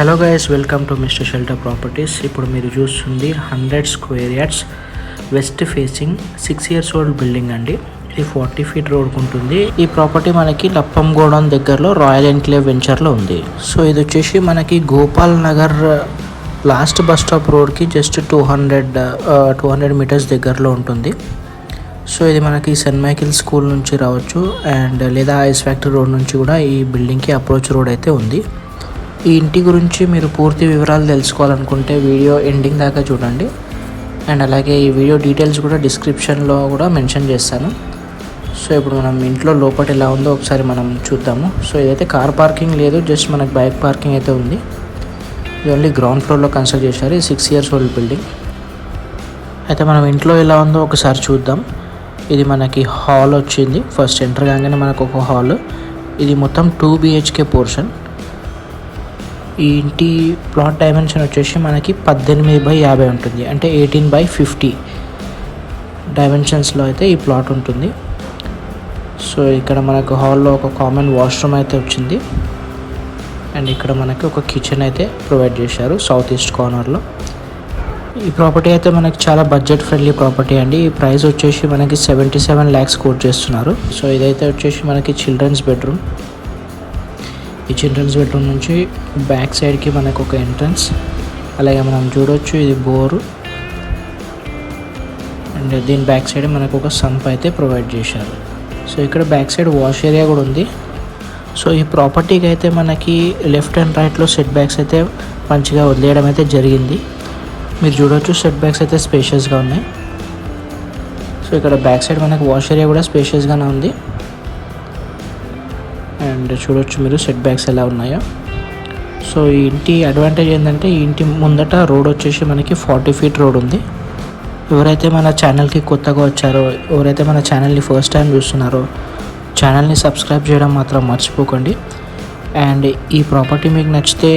Hello guys welcome to mister shelter properties ఇప్పుడు మీరు చూస్తుంది hundred square yards west facing six years old building అండి. ఇది forty feet road ఉంటుంది. ఈ ప్రాపర్టీ మనకి లప్పం గోడౌన్ దగ్గరలో రాయల్ ఎన్క్లేవ్ వెంచర్లో ఉంది. సో ఇది వచ్చేసి మనకి Gopal Nagar last bus stop రోడ్కి just two hundred two hundred meters దగ్గరలో ఉంటుంది. సో ఇది మనకి సెంట్ మైకిల్ స్కూల్ నుంచి రావచ్చు. అండ్ uh, లేదా ఐస్ ఫ్యాక్టరీ రోడ్ నుంచి కూడా ఈ బిల్డింగ్కి అప్రోచ్ రోడ్ అయితే ఉంది. ఈ ఇంటి గురించి మీరు పూర్తి వివరాలు తెలుసుకోవాలనుకుంటే వీడియో ఎండింగ్ దాకా చూడండి. అండ్ అలాగే ఈ వీడియో డీటెయిల్స్ కూడా డిస్క్రిప్షన్లో కూడా మెన్షన్ చేస్తాను. సో ఇప్పుడు మనం ఇంట్లో లోపల ఎలా ఉందో ఒకసారి మనం చూద్దాము. సో ఇదైతే కార్ పార్కింగ్ లేదు జస్ట్ మనకు బైక్ పార్కింగ్ అయితే ఉంది. ఇది ఓన్లీ గ్రౌండ్ ఫ్లోర్లో కన్స్ట్రక్ట్ చేశారు. ఇది సిక్స్ ఇయర్స్ ఓల్డ్ బిల్డింగ్. అయితే మనం ఇంట్లో ఎలా ఉందో ఒకసారి చూద్దాం. ఇది మనకి హాల్ వచ్చింది. ఫస్ట్ ఎంటర్ కాగానే మనకు ఒక హాల్. ఇది మొత్తం టూ బిహెచ్కే పోర్షన్. ఈ ఇంటి ప్లాట్ డైమెన్షన్ వచ్చేసి మనకి పద్దెనిమిది బై యాభై ఉంటుంది. అంటే ఎయిటీన్ బై ఫిఫ్టీ డైమెన్షన్స్లో అయితే ఈ ప్లాట్ ఉంటుంది. సో ఇక్కడ మనకు హాల్లో ఒక కామన్ వాష్రూమ్ అయితే వచ్చింది. అండ్ ఇక్కడ మనకి ఒక కిచెన్ అయితే ప్రొవైడ్ చేశారు సౌత్ ఈస్ట్ కార్నర్లో ఈ ప్రాపర్టీ అయితే మనకి చాలా బడ్జెట్ ఫ్రెండ్లీ ప్రాపర్టీ అండి. ఈ ప్రైస్ వచ్చేసి మనకి సెవెంటీ సెవెన్ ల్యాక్స్ కోట్ చేస్తున్నారు. సో ఇదైతే వచ్చేసి మనకి చిల్డ్రన్స్ బెడ్రూమ్ ఈ చిల్డ్రన్స్ బెడ్రూమ్ నుంచి బ్యాక్ సైడ్కి మనకు ఒక ఎంట్రన్స్. అలాగే మనం చూడొచ్చు ఇది బోరు. అండ్ దీని బ్యాక్ సైడ్ మనకు ఒక సంప్ అయితే ప్రొవైడ్ చేశారు. సో ఇక్కడ బ్యాక్ సైడ్ వాష్ ఏరియా కూడా ఉంది. సో ఈ ప్రాపర్టీకి అయితే మనకి లెఫ్ట్ అండ్ రైట్లో సెట్ బ్యాక్స్ అయితే మంచిగా వదిలేయడం అయితే జరిగింది. మీరు చూడొచ్చు సెట్ బ్యాక్స్ అయితే స్పేషియస్గా ఉన్నాయి. సో ఇక్కడ బ్యాక్ సైడ్ మనకి వాష్ ఏరియా కూడా స్పేషియస్గానే ఉంది. అండ్ చూడొచ్చు మీరు సెట్ బ్యాక్స్ ఎలా ఉన్నాయో. సో ఈ ఇంటి అడ్వాంటేజ్ ఏంటంటే ఈ ఇంటి ముందట రోడ్ వచ్చేసి మనకి ఫార్టీ ఫీట్ రోడ్ ఉంది. ఎవరైతే మన ఛానల్కి కొత్తగా వచ్చారో ఎవరైతే మన ఛానల్ని ఫస్ట్ టైం చూస్తున్నారో ఛానల్ని సబ్స్క్రైబ్ చేయడం మాత్రం మర్చిపోకండి. అండ్ ఈ ప్రాపర్టీ మీకు నచ్చితే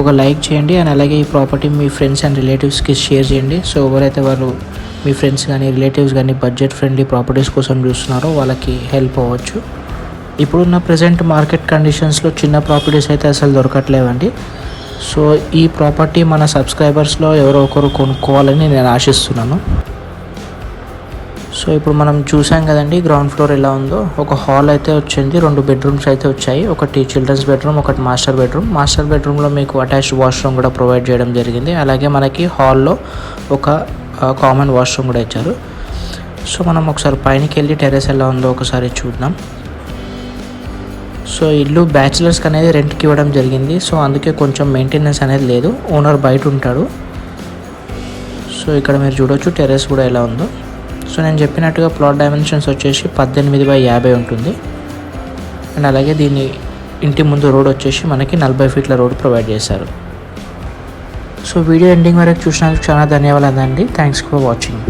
ఒక లైక్ చేయండి అండ్ అలాగే ఈ ప్రాపర్టీ మీ ఫ్రెండ్స్ అండ్ రిలేటివ్స్కి షేర్ చేయండి. సో ఎవరైతే వాళ్ళు మీ ఫ్రెండ్స్ కానీ రిలేటివ్స్ కానీ బడ్జెట్ ఫ్రెండ్లీ ప్రాపర్టీస్ కోసం చూస్తున్నారో వాళ్ళకి హెల్ప్ అవ్వచ్చు. ఇప్పుడున్న ప్రజెంట్ మార్కెట్ కండిషన్స్లో చిన్న ప్రాపర్టీస్ అయితే అసలు దొరకట్లేవండి. సో ఈ ప్రాపర్టీ మన సబ్స్క్రైబర్స్లో ఎవరో ఒకరు కొనుక్కోవాలని నేను ఆశిస్తున్నాను. సో ఇప్పుడు మనం చూసాం కదండి గ్రౌండ్ ఫ్లోర్ ఎలా ఉందో. ఒక హాల్ అయితే వచ్చింది రెండు బెడ్రూమ్స్ అయితే వచ్చాయి. ఒకటి చిల్డ్రన్స్ బెడ్రూమ్ ఒకటి మాస్టర్ బెడ్రూమ్ మాస్టర్ బెడ్రూమ్లో మీకు అటాచ్డ్ వాష్రూమ్ కూడా ప్రొవైడ్ చేయడం జరిగింది. అలాగే మనకి హాల్లో ఒక కామన్ వాష్రూమ్ కూడా ఇచ్చారు. సో మనం ఒకసారి పైనకి వెళ్ళి టెరెస్ ఎలా ఉందో ఒకసారి చూద్దాం. సో ఇల్లు బ్యాచిలర్స్కి అనేది రెంట్కి ఇవ్వడం జరిగింది. సో అందుకే కొంచెం మెయింటెనెన్స్ అనేది లేదు. ఓనర్ బయట ఉంటాడు. సో ఇక్కడ మీరు చూడొచ్చు టెర్రస్ కూడా ఎలా ఉందో. సో నేను చెప్పినట్టుగా ప్లాట్ డైమెన్షన్స్ వచ్చేసి పద్దెనిమిది బై యాభై ఉంటుంది. అండ్ అలాగే దీని ఇంటి ముందు రోడ్ వచ్చేసి మనకి నలభై ఫీట్ల రోడ్ ప్రొవైడ్ చేశారు. సో వీడియో ఎండింగ్ వరకు చూసినందుకు చాలా ధన్యవాదాలు అండి థ్యాంక్స్ ఫర్ వాచింగ్